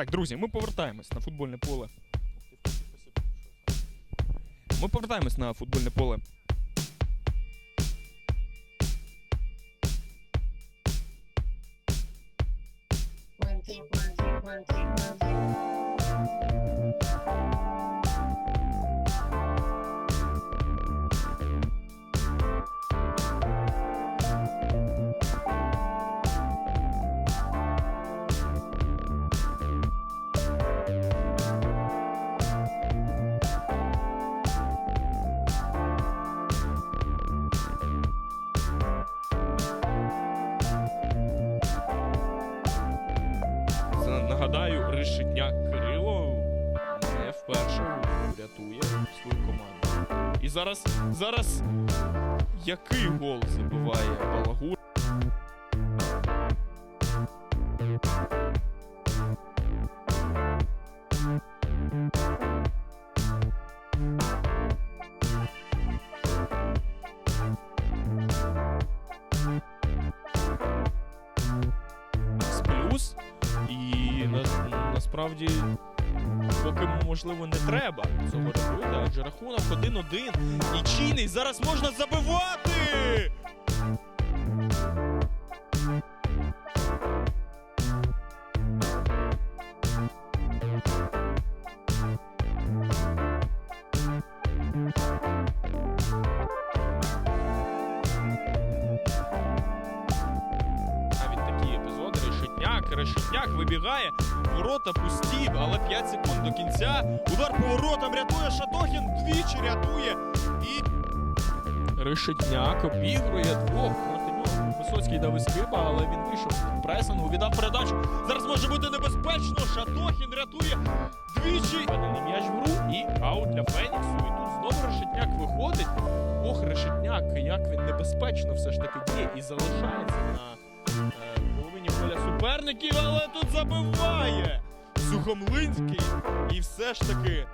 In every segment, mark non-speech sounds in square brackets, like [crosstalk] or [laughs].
Так, друзі, ми повертаємось на футбольне поле. Ми повертаємось на футбольне поле. Нагадаю, Решетняк Кирило не вперше рятує свою команду. І зараз, зараз який гол забиває Балагур? плюс. І на, насправді, поки можливо не треба цього робити, адже рахунок 1-1. І чийний зараз можна забивати. Решетняк, вибігає. Ворота пусті, але 5 секунд до кінця. Удар по воротам рятує Шатохін, двічі рятує. І Решетняк обігрує двох проти нього. Висоцький дав іскиба, але він вийшов з пресингу, віддав передачу. Зараз може бути небезпечно. Шатохін рятує двічі. Введений м'яч в гру і аут для Феніксу. І тут знову Решетняк виходить. Ох, Решетняк, як він небезпечно все ж таки діє і залишається на суперників, але тут забиває Сухомлинський. І все ж таки.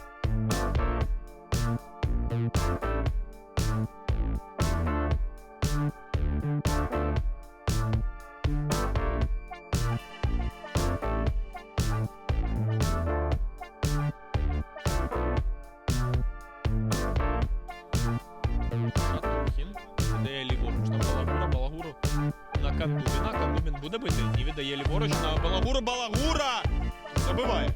бити і віддає ліворуч на Балагуру. Балагура! Забиває.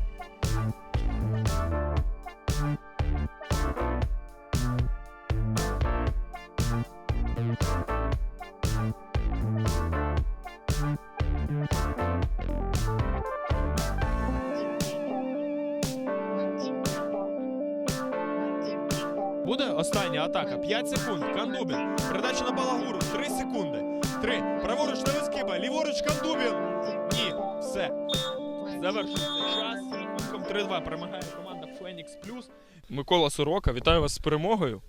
Буде остання атака. 5 секунд. Кандубін. Передача на Балагуру. 3 секунди. 3. Праворуч на Вискиба. Ліворуч Кандубін. Ні. Все. Завершується час. Рахунком 3-2 перемагає команда Фенікс Плюс. Микола Сорока, вітаю вас з перемогою.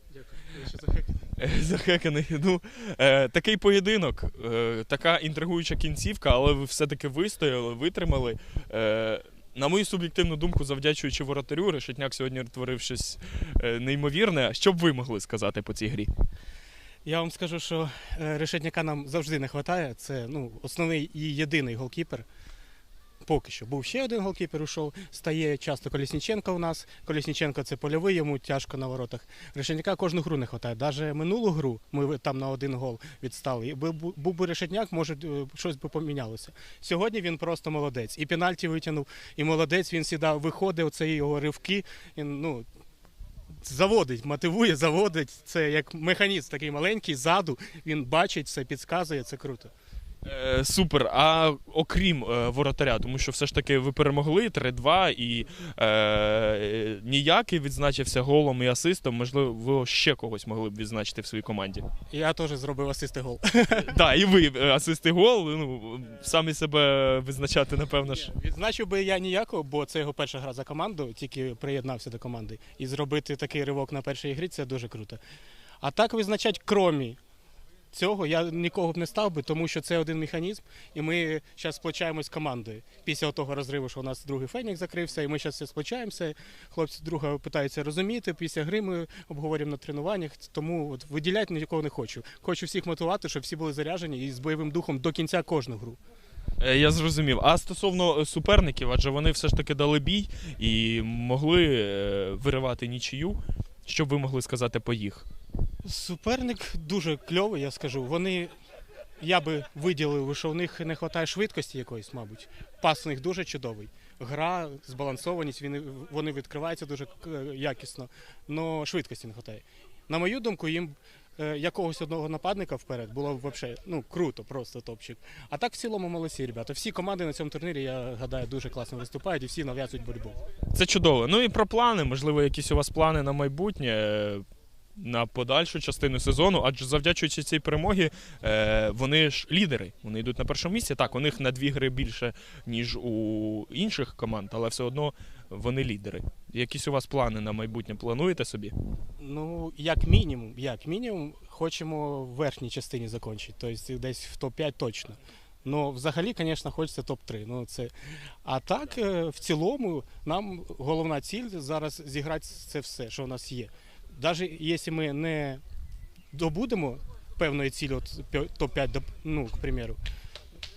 Е, Захеканий. [laughs] Ну, е, такий поєдинок, е, така інтригуюча кінцівка, але ви все-таки вистояли, витримали. Е, на мою суб'єктивну думку, завдячуючи воротарю, Решетняк сьогодні творив щось е, неймовірне. Що б ви могли сказати по цій грі? Я вам скажу, що е, решетняка нам завжди не вистачає. Це ну, основний і єдиний голкіпер. Поки що був ще один голкіпер, ушов. Стає часто Колісніченко у нас. Колісніченко це польовий, йому тяжко на воротах. Решетняка кожну гру не вистачає. Навіть минулу гру ми там на один гол відстали. І був, би решетняк, може е, щось би помінялося. Сьогодні він просто молодець. І пенальті витягнув, і молодець. Він завжди виходить, оце його ривки. Він, ну, заводить, мотивує, заводить. Це як механізм такий маленький, ззаду. Він бачить все, підказує, це круто. Е, супер. А окрім е, воротаря, тому що все ж таки ви перемогли 3-2 і е, ніякий відзначився голом і асистом. Можливо, ви ще когось могли б відзначити в своїй команді. Я теж зробив асисти гол. Так, і ви е, асист і гол. Ну самі себе визначати, напевно ж. Відзначив би я ніякого, бо це його перша гра за команду, тільки приєднався до команди. І зробити такий ривок на першій грі це дуже круто. А так визначать кромі цього я нікого б не став би, тому що це один механізм, і ми зараз сплочаємось командою. Після того розриву, що у нас другий фенік закрився, і ми зараз все. Хлопці друга питаються розуміти. Після гри ми обговорюємо на тренуваннях. Тому от виділяти нікого не хочу. Хочу всіх мотивувати, щоб всі були заряджені і з бойовим духом до кінця кожну гру. Е, Я зрозумів. А стосовно е, суперників, адже вони все ж таки дали бій і могли е, виривати нічию. Що б ви могли сказати по їх? Суперник дуже кльовий, я скажу. Вони. Я би виділив, що в них не вистачає швидкості якоїсь, мабуть. Пас у них дуже чудовий. Гра, збалансованість, вони, відкриваються дуже якісно, але швидкості не вистачає. На мою думку, їм е, якогось одного нападника вперед було б вообще, ну, круто, просто топчик. А так в цілому молодці, ребята. Всі команди на цьому турнірі, я гадаю, дуже класно виступають і всі нав'язують боротьбу. Це чудово. Ну і про плани. Можливо, якісь у вас плани на майбутнє. На подальшу частину сезону, адже завдячуючи цій перемогі, е, вони ж лідери. Вони йдуть на першому місці. Так, у них на дві гри більше, ніж у інших команд, але все одно вони лідери. Якісь у вас плани на майбутнє плануєте собі? Ну, як мінімум, як мінімум, хочемо в верхній частині закінчити, тобто десь в топ-5 точно. Ну, взагалі, звісно, хочеться топ-3. Ну, це... А так, е, в цілому, нам головна ціль зараз зіграти це все, що у нас є. Навіть якщо ми не добудемо певної цілі, от топ-5, доп- ну, к примеру,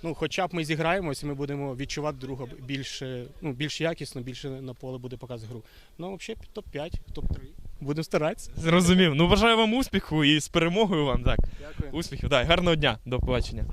ну, хоча б ми зіграємось, і ми будемо відчувати друга більше, ну, більш якісно, більше на поле буде показувати гру. Ну, взагалі, топ-5, топ-3. Будемо старатися. Зрозумів. Ну бажаю вам успіху і з перемогою вам. Так, Дякую. успіхів. Так, гарного дня. До побачення.